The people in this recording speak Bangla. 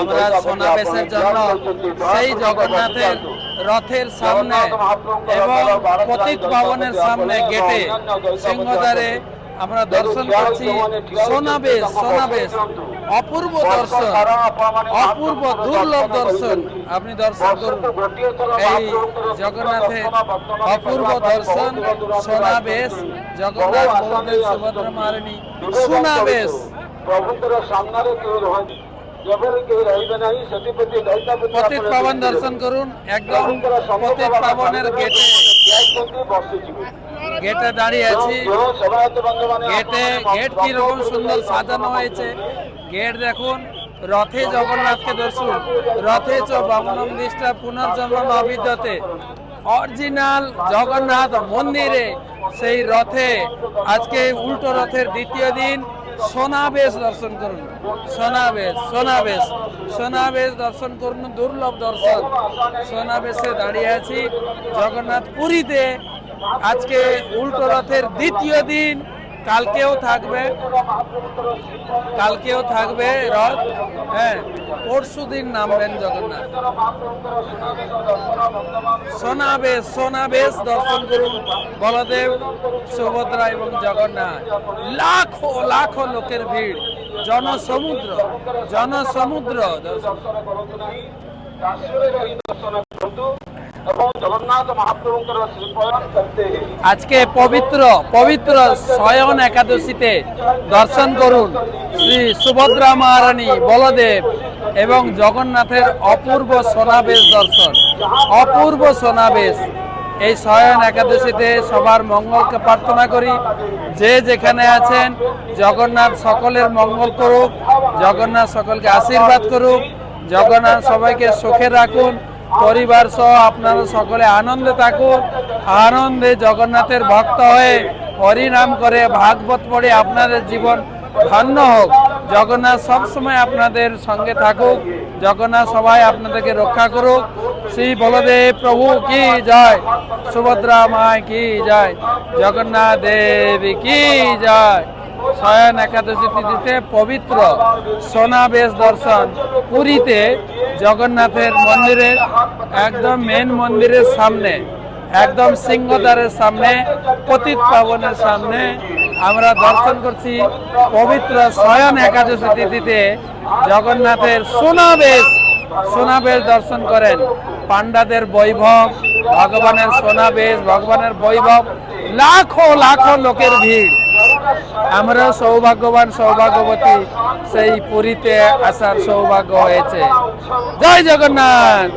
আমরা জন্য সেই জগন্নাথের রথের সামনে এবং পতিত সামনে গেটে আমরা দর্শন করছি। সোনাবেশ সোনাবেশ। অপূর্ব দর্শন। অপূর্ব দুর্লভ দর্শন আপনি দর্শন করুন। এই জগন্নাথের অপূর্ব দর্শন। সোনাবেশ জগন্নাথ সুভদ্রা মারিণী। সোনাবেশ। প্রভুদের সামনে পতিত পাবন দর্শন করুন একদম পতিত গেটে দাঁড়িয়ে আছি। গেটে গেট কীরকম সুন্দর সাজানো হয়েছে। গেট দেখুন রথে জগন্নাথকে দর্শন। রথে চ বামনম দৃষ্টা পুনর্জন্ম নবিদ্যতে অরিজিনাল জগন্নাথ মন্দিরে সেই রথে আজকে উল্টো রথের দ্বিতীয় দিন। সোনাবেশ দর্শন করুন। সোনাবেশ সোনাবেশ সোনাবেশ দর্শন করুন, দুর্লভ দর্শন। সোনাবেশে দাঁড়িয়ে আছি জগন্নাথ পুরীতে আজকে উল্টো রথের দ্বিতীয় দিন। কালকেও থাকবে। কালকেও থাকবে, রথ। হ্যাঁ পরশু দিন নামবেন জগন্নাথ। সোনাবেশ সোনাবেশ দর্শন করুন বলদেব, সুভদ্রা এবং জগন্নাথ। লাখো লাখো লোকের ভিড়। জনসমুদ্র জনসমুদ্র দর্শন। আজকে পবিত্র পবিত্র শয়ন একাদশীতে দর্শন করুন শ্রী সুভদ্রা মহারানী বলদেব এবং জগন্নাথের অপূর্ব সোনাবেশ দর্শন। অপূর্ব সোনাবেশ। এই শয়ন একাদশীতে সবার মঙ্গলকে প্রার্থনা করি। যে যেখানে আছেন, জগন্নাথ সকলের মঙ্গল করুক, জগন্নাথ সকলকে আশীর্বাদ করুক, জগন্নাথ সবাইকে সুখে রাখুন। পরিবার সহ আপনারা সকলে আনন্দে থাকুন, আনন্দে জগন্নাথের ভক্ত হয়ে হরিনাম করে ভাগবত পড়ে আপনাদের জীবন ধন্য হোক। জগন্নাথ সবসময় আপনাদের সঙ্গে থাকুক, জগন্নাথ সবাই আপনাদেরকে রক্ষা করুক। শ্রী বলদেব প্রভু কি জয়, সুভদ্রা মায় কি জয়, জগন্নাথ দেবী কি জয়। শয়ন একাদশী তিথিতে পবিত্র সোনাবেশ দর্শন, পুরীতে জগন্নাথের মন্দিরের একদম মেন মন্দিরের সামনে, একদম সিংহদ্বারের সামনে, পতিত পাবনের সামনে আমরা দর্শন করছি পবিত্র শয়ন একাদশী তিথিতে জগন্নাথের সোনাবেশ সোনাবেশ দর্শন করেন। পাণ্ডাদের বৈভব, ভগবানের সোনাবেশ, ভগবানের বৈভব, লাখো লাখো লোকের ভিড়। আমরা সৌভাগ্যবান সৌভাগ্যবতী। সেই পুরীতে আসার সৌভাগ্য হয়েছে। জয় জগন্নাথ!